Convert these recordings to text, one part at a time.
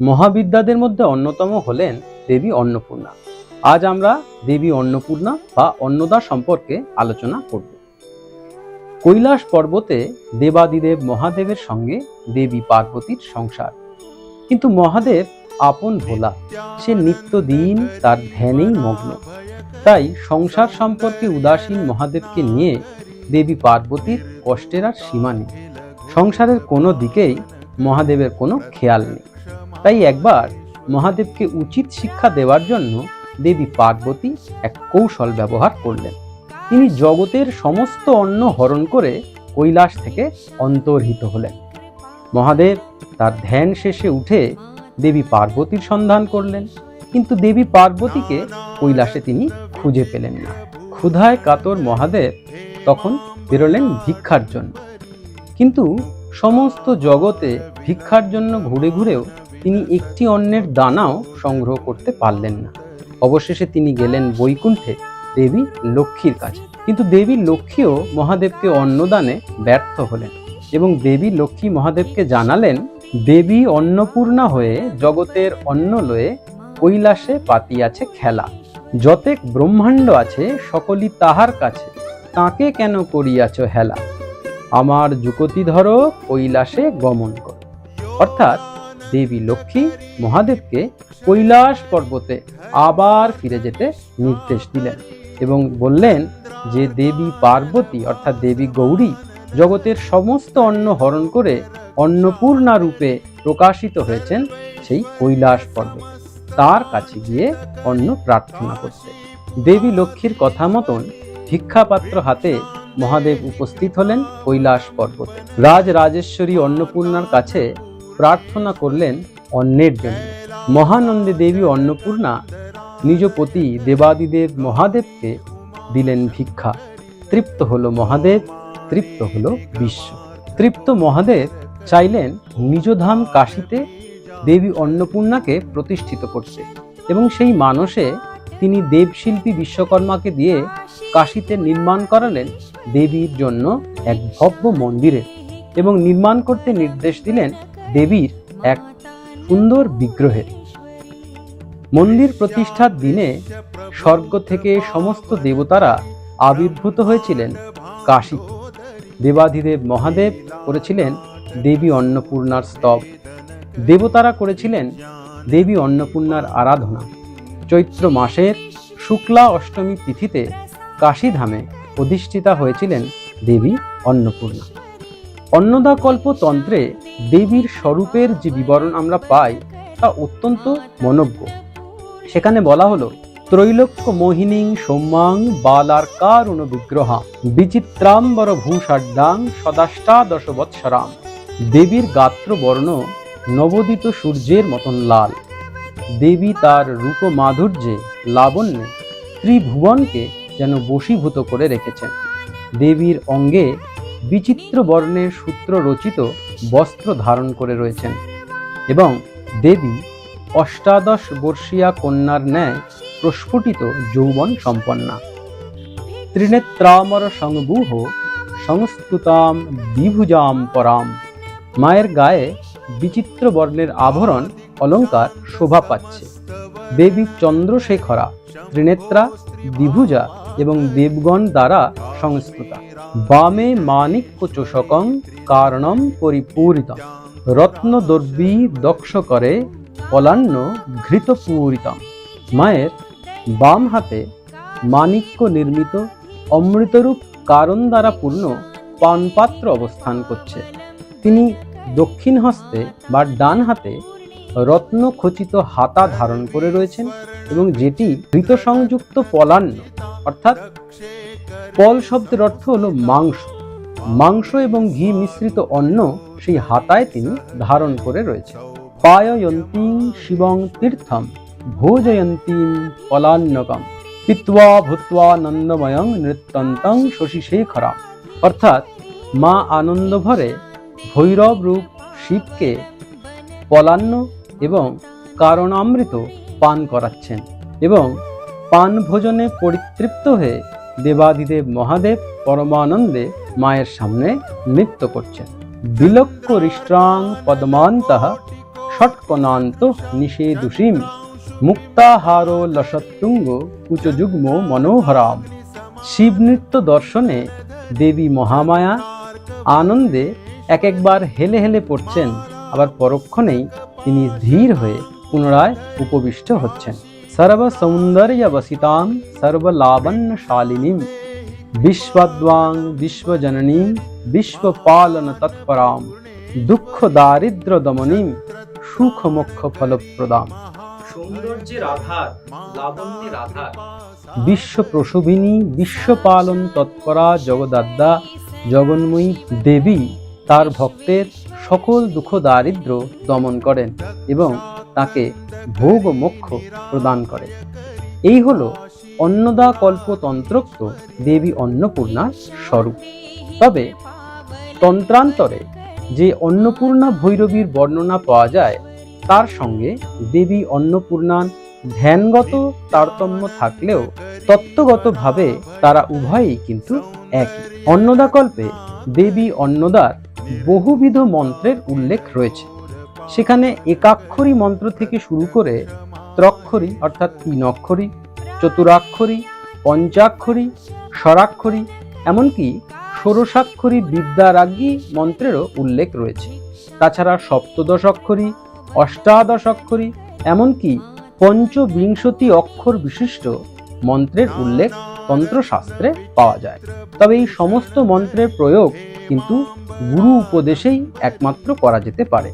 মহাবিদ্যাদের মধ্যে অন্যতম হলেন দেবী অন্নপূর্ণা। আজ আমরা দেবী অন্নপূর্ণা বা অন্নদা সম্পর্কে আলোচনা করব। কৈলাস পর্বতে দেবাদিদেব মহাদেবের সঙ্গে দেবী পার্বতীর সংসার। কিন্তু মহাদেব আপন ভোলা। সে নিত্যদিন তার ধ্যানেই মগ্ন। তাই সংসার সম্পর্কে উদাসীন মহাদেবকে নিয়ে দেবী পার্বতীর কষ্টের আর সীমা নেই। সংসারের কোনো দিকেই মহাদেবের কোনো খেয়াল নেই। তাই একবার মহাদেবকে উচিত শিক্ষা দেওয়ার জন্য দেবী পার্বতী এক কৌশল ব্যবহার করলেন। তিনি জগতের সমস্ত অন্ন হরণ করে কৈলাস থেকে অন্তর্হিত হলেন। মহাদেব তার ধ্যান শেষে উঠে দেবী পার্বতীর সন্ধান করলেন। কিন্তু দেবী পার্বতীকে কৈলাসে তিনি খুঁজে পেলেন না। ক্ষুধায় কাতর মহাদেব তখন বেরোলেন ভিক্ষার জন্য। কিন্তু সমস্ত জগতে ভিক্ষার জন্য ঘুরে ঘুরেও তিনি একটি অন্নের দানাও সংগ্রহ করতে পারলেন না। অবশেষে তিনি গেলেন বৈকুণ্ঠে দেবী লক্ষ্মীর কাছে। কিন্তু দেবী লক্ষ্মীও মহাদেবকে অন্নদানে ব্যর্থ হলেন এবং দেবী লক্ষ্মী মহাদেবকে জানালেন, দেবী অন্নপূর্ণা হয়ে জগতের অন্ন লয়ে কৈলাসে পাতিয়াছে খেলা। যতেক ব্রহ্মাণ্ড আছে, সকলই তাহার কাছে। তাকে কেন করিয়াছ হেলা? আমার যুকতি ধরো, কৈলাসে গমন কর। অর্থাৎ দেবী লক্ষ্মী মহাদেবকে কৈলাস পর্বতে আবার ফিরে যেতে নির্দেশ দিলেন এবং বললেন যে দেবী পার্বতী অর্থাৎ দেবী গৌরী জগতের সমস্ত অন্ন হরণ করে অন্নপূর্ণা রূপে প্রকাশিত হয়েছেন সেই কৈলাস পর্বতে। তার কাছে গিয়ে অন্ন প্রার্থনা করতে। দেবী লক্ষ্মীর কথা মতন ভিক্ষাপাত্র হাতে মহাদেব উপস্থিত হলেন কৈলাস পর্বতে। রাজ রাজেশ্বরী অন্নপূর্ণার কাছে প্রার্থনা করলেন অন্নের জন্য। মহানন্দে দেবী অন্নপূর্ণা নিজ পতি দেবাদিদেব মহাদেবকে দিলেন ভিক্ষা। তৃপ্ত হলো মহাদেব, তৃপ্ত হলো বিশ্ব। তৃপ্ত মহাদেব চাইলেন নিজধাম কাশীতে দেবী অন্নপূর্ণাকে প্রতিষ্ঠিত করতে এবং সেই মানসে তিনি দেবশিল্পী বিশ্বকর্মাকে দিয়ে কাশীতে নির্মাণ করালেন দেবীর জন্য এক ভব্য মন্দিরের এবং নির্মাণ করতে নির্দেশ দিলেন দেবীর এক সুন্দর বিগ্রহের। মন্দির প্রতিষ্ঠার দিনে স্বর্গ থেকে সমস্ত দেবতারা আবির্ভূত হয়েছিলেন কাশী। দেবাধিদেব মহাদেব করেছিলেন দেবী অন্নপূর্ণার স্তব। দেবতারা করেছিলেন দেবী অন্নপূর্ণার আরাধনা। চৈত্র মাসের শুক্লা অষ্টমী তিথিতে কাশীধামে অধিষ্ঠিতা হয়েছিলেন দেবী অন্নপূর্ণা। অন্নদাকল্প তন্ত্রে দেবীর স্বরূপের যে বিবরণ আমরা পাই, তা অত্যন্ত মনজ্ঞ। সেখানে বলা হলো, ত্রৈলোক্য মোহিনীং সৌম্যাং বালার কারুণ বিগ্রহা বিচিত্রাম্বর ভূষাড্ডাং সদাষ্টাদশ বৎসরাম দেবীর গাত্র বর্ণ নবোদিত সূর্যের মতন লাল। দেবী তার রূপ মাধুর্যে লাবণ্যে ত্রিভুবনকে যেন বশীভূত করে রেখেছেন। দেবীর অঙ্গে বিচিত্র বর্ণের সূত্র রচিত বস্ত্র ধারণ করে রয়েছেন এবং দেবী অষ্টাদশ বর্ষীয়া কন্যার ন্যায় প্রস্ফুটিত যৌবন সম্পন্না। ত্রিনেত্রামর সংবুহ সংস্তুতাম দ্বিভুজাম পরাম। মায়ের গায়ে বিচিত্র বর্ণের আভরণ অলঙ্কার শোভা পাচ্ছে। দেবী চন্দ্রশেখরা ত্রিনেত্রা, দ্বিভুজা এবং দেবগণ দ্বারা সংস্কৃতা বামে মানিক্য চোষকং কারণম পরিপূরিত রত্নদর্বী দক্ষ করে, পলান্ন ঘৃতপূরিতম। মায়ের বাম হাতে মানিক্য নির্মিত অমৃতরূপ কারণ দ্বারা পূর্ণ পানপাত্র অবস্থান করছে। তিনি দক্ষিণ হস্তে বা ডান হাতে রত্ন খচিত হাতা ধারণ করে রয়েছেন এবং যেটি ঘৃত সংযুক্ত পলান্ন, অর্থাৎ পল শব্দের অর্থ হলো মাংস। মাংস এবং ঘি মিশ্রিত অন্ন সেই হাতায় তিনি ধারণ করে রয়েছে পায়য়ন্তীং শিবং তীর্থম, ভোজয়ন্তীম পলান্নকম, পিত্বা ভূত্বা নন্দময়ং নৃত্যন্তং শশীশেখরা অর্থাৎ মা আনন্দ ভরে ভৈরব রূপ শিবকে পলান্ন এবং কারণামৃত পান করাচ্ছেন এবং পান ভোজনে পরিতৃপ্ত হয়ে দেবাদিদেব মহাদেব পরমানন্দে মায়ের সামনে নৃত্য করছেন। বিলক্ষ হৃষ্ট্রাং পদ্মান্তঃ ষটকনান্ত নিষেদুষীম মুক্তাহারো লসত্তুঙ্গ কুচযুগ্ম মনোহরাম। শিব নৃত্য দর্শনে দেবী মহামায়া আনন্দে এক একবার হেলে হেলে পড়ছেন, আবার পরক্ষণেই তিনি ধীর হয়ে পুনরায় উপবিষ্ট হচ্ছেন। সর্ব সৌন্দর্য বসিতাম সর্বলাবণ্যশালিনীম বিশ্বদ্বাং বিশ্বজননীম বিশ্বপালন তৎপরাম দুঃখ দারিদ্র দমনীম সুখ মোক্ষ ফলপ্রদাম সৌন্দর্যের আধার লাবণ্যের আধার বিশ্ব প্রসবিনী বিশ্বপালন তৎপরা জগদাদ্দা জগন্ময়ী দেবী তার ভক্তের সকল দুঃখ দারিদ্র দমন করেন এবং তাকে ভোগ মোক্ষ প্রদান করে। এই হলো অন্নদা কল্পতন্ত্রোক্ত দেবী অন্নপূর্ণার স্বরূপ। তবে তন্ত্রান্তরে যে অন্নপূর্ণা ভৈরবীর বর্ণনা পাওয়া যায়, তার সঙ্গে দেবী অন্নপূর্ণার ধ্যানগত তারতম্য থাকলেও তত্ত্বগতভাবে তারা উভয়ই কিন্তু একই। অন্নদাকল্পে দেবী অন্নদার বহুবিধ মন্ত্রের উল্লেখ রয়েছে। সেখানে একাক্ষরী মন্ত্র থেকে শুরু করে ত্রক্ষরী, অর্থাৎ তিন অক্ষরী চতুরাক্ষরী, পঞ্চাক্ষরী স্বরাক্ষরী এমনকি ষোড়শাক্ষরী বিদ্যারাজ্ঞী মন্ত্রেরও উল্লেখ রয়েছে। তাছাড়া সপ্তদশ অক্ষরী অষ্টাদশ অক্ষরী এমনকি পঞ্চবিংশতি অক্ষর বিশিষ্ট মন্ত্রের উল্লেখ তন্ত্রশাস্ত্রে পাওয়া যায়। তবে এই সমস্ত মন্ত্রের প্রয়োগ কিন্তু গুরু উপদেশেই একমাত্র করা যেতে পারে।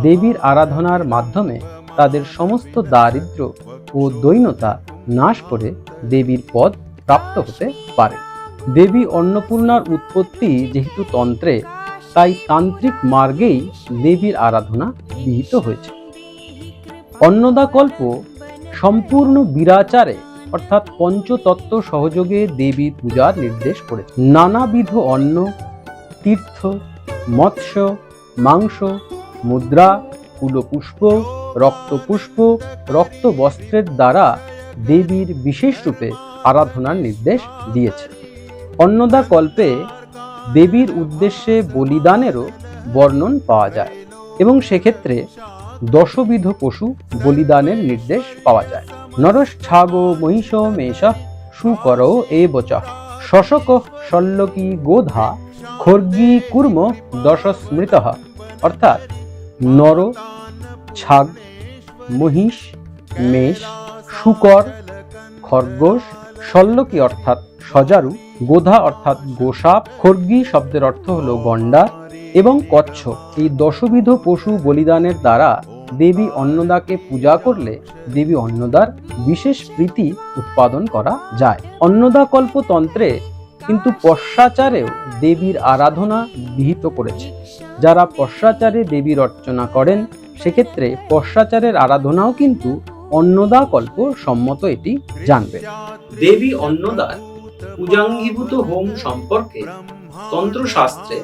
দেবীর আরাধনার মাধ্যমে তাদের সমস্ত দারিদ্র ও দৈনতা নাশ করে দেবীর পদ প্রাপ্ত হতে পারে। দেবী অন্নপূর্ণার উৎপত্তি যেহেতু তন্ত্রে, তাই তান্ত্রিক মার্গেই দেবীর আরাধনা বিহিত হয়েছে। অন্নদাকল্প সম্পূর্ণ বিরাচারে, অর্থাৎ পঞ্চতত্ত্ব সহযোগে দেবীর পূজার নির্দেশ করেছে। নানাবিধ অন্ন, তীর্থ, মৎস্য, মাংস মুদ্রা, কুলপুষ্প, রক্তপুষ্প রক্ত বস্ত্রের দ্বারা দেবীর বিশেষ রূপে আরাধনার নির্দেশ দিয়েছে। অন্নদা কল্পে দেবীর উদ্দেশ্যে বলিদানেরও বর্ণন পাওয়া যায় এবং সেক্ষেত্রে দশবিধ পশু বলিদানের নির্দেশ পাওয়া যায়। নরশ্ছাগ মহিষ মেষ সুকর এ বচ শশক শল্যকী গোধা খর্গী কুর্ম দশ স্মৃত অর্থাৎ নর, ছাগ, মহিষ, মেষ, শুকর, খরগোশ শল্যকী অর্থাৎ সজারু, গোধা অর্থাৎ গোসাপ, খর্গী শব্দের অর্থ হল গন্ডার এবং কচ্ছপ এই দশবিধ পশু বলিদানের দ্বারা দেবী অন্নদাকে পূজা করলে দেবী অন্নদার বিশেষ প্রীতি উৎপাদন করা যায়। অন্নদা কল্পতন্ত্রে কিন্তু পশ্চাচারেও দেবীর আরাধনা বিহিত করেছে। যারা পশ্চাচারে দেবীর অর্চনা করেন, সেক্ষেত্রে পশ্চাচারের আরাধনাও কিন্তু অন্নদা কল্প সম্মত এটি জানবে। দেবী অন্নদার পূজাঙ্গীভূত হোম সম্পর্কে তন্ত্রশাস্ত্রে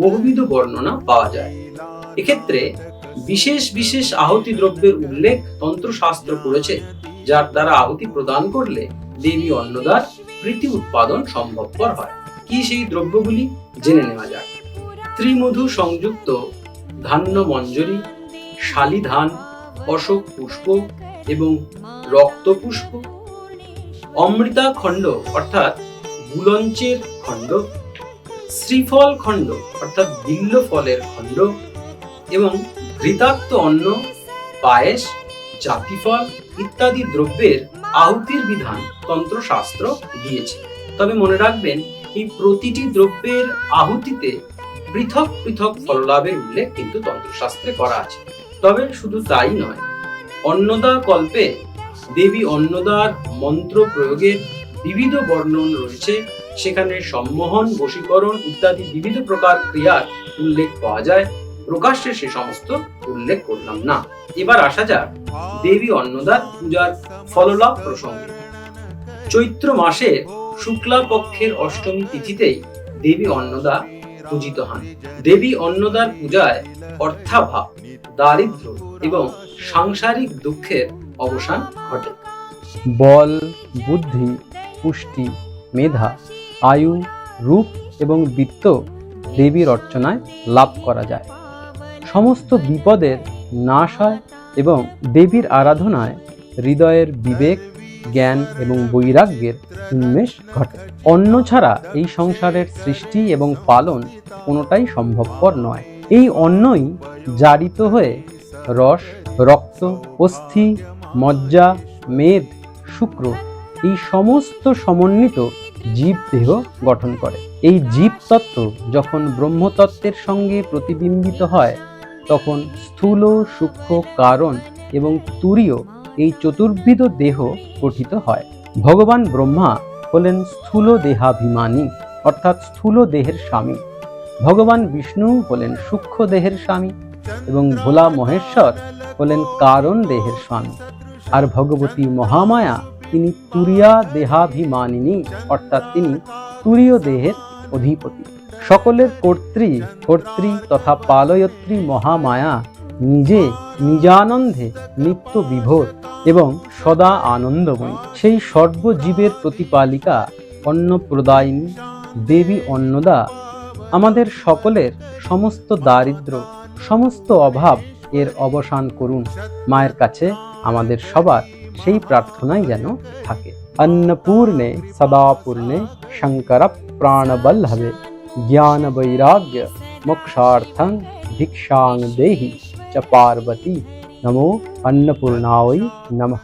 বহুবিধ বর্ণনা পাওয়া যায়। এক্ষেত্রে বিশেষ বিশেষ আহুতি দ্রব্যের উল্লেখ তন্ত্রশাস্ত্র করেছে, যার দ্বারা আহুতি প্রদান করলে দেবী অন্নদার প্রীতি উৎপাদন সম্ভবপর হয়। কি সেই দ্রব্যগুলি? জেনে নেওয়া যাক। ত্রিমধু সংযুক্ত ধান্য মঞ্জরি শালি ধান অশোক পুষ্প এবং রক্ত পুষ্প অমৃতা খণ্ড অর্থাৎ বুলঞ্চের খণ্ড, শ্রীফল খণ্ড অর্থাৎ বিল্ল ফলের খণ্ড এবং ঘৃতাক্ত অন্ন, পায়েস, জাতিফল ইত্যাদি দ্রব্যের আহুতির বিধান তন্ত্রশাস্ত্র দিয়েছে। তবে মনে রাখবেন, এই প্রতিটি দ্রব্যের আহুতিতে পৃথক পৃথক ফললাভের উল্লেখ কিন্তু তন্ত্রশাস্ত্রে করা আছে। তবে শুধু তাই নয়, অন্নদা কল্পে দেবী অন্নদার মন্ত্র প্রয়োগের বিবিধ বর্ণন রয়েছে। সেখানে সম্মোহন, বশীকরণ ইত্যাদি বিবিধ প্রকার ক্রিয়ার উল্লেখ পাওয়া যায়। প্রকাশ্যে সে সমস্ত উল্লেখ করলাম না। এবার আসা যাক দেবী অন্নদার পূজার ফললাভ প্রসঙ্গে। চৈত্র মাসের শুক্লা পক্ষের অষ্টমী তিথিতেই দেবী অন্নদা পূজিত হন। দেবী অন্নদার পূজায় অর্থাভাব, দারিদ্র এবং সাংসারিক দুঃখের অবসান ঘটে। বল, বুদ্ধি, পুষ্টি, মেধা, আয়ু, রূপ এবং বৃত্ত দেবীর অর্চনায় লাভ করা যায়। সমস্ত বিপদের নাশ হয় এবং দেবীর আরাধনায় হৃদয়ের বিবেক, জ্ঞান এবং বৈরাগ্যের উন্মেষ ঘটে। অন্ন ছাড়া এই সংসারের সৃষ্টি এবং পালন কোনোটাই সম্ভবপর নয়। এই অন্নই জারিত হয়ে রস, রক্ত, অস্থি, মজ্জা, মেদ, শুক্র এই সমস্ত সমন্বিত জীব দেহ গঠন করে। এই জীব তত্ত্ব যখন ব্রহ্মতত্ত্বের সঙ্গে প্রতিবিম্বিত হয়, তখন স্থূল, সূক্ষ্ম কারণ এবং তুরীয় এই চতুর্বিধ দেহ গঠিত হয়। ভগবান ব্রহ্মা হলেন স্থূল দেহাভিমানী অর্থাৎ স্থূল দেহের স্বামী। ভগবান বিষ্ণু হলেন সূক্ষ্ম দেহের স্বামী এবং ভোলা মহেশ্বর হলেন কারণ দেহের স্বামী। আর ভগবতী মহামায়া তিনি তুরিয়া দেহাভিমানিনী অর্থাৎ তিনি তুরীয় দেহের অধিপতি। সকলের কর্ত্রী কর্ত্রী তথা পালয়ত্রী মহামায়া নিজে নিজানন্দে নিত্য বিভোর এবং সদা আনন্দময়ী সেই সর্বজীবের প্রতিপালিকা অন্নপ্রদায়িনী দেবী অন্নদা আমাদের সকলের সমস্ত দারিদ্র সমস্ত অভাব এর অবসান করুন মায়ের কাছে আমাদের সবার সেই প্রার্থনাই যেন থাকে अन्नपूर्णे सदा पूर्णे शंकर प्राणबल्लभे ज्ञान वैराग्य मोक्षार्थं भिक्षां देहि च पार्वती नमो अन्नपूर्णाई नमः।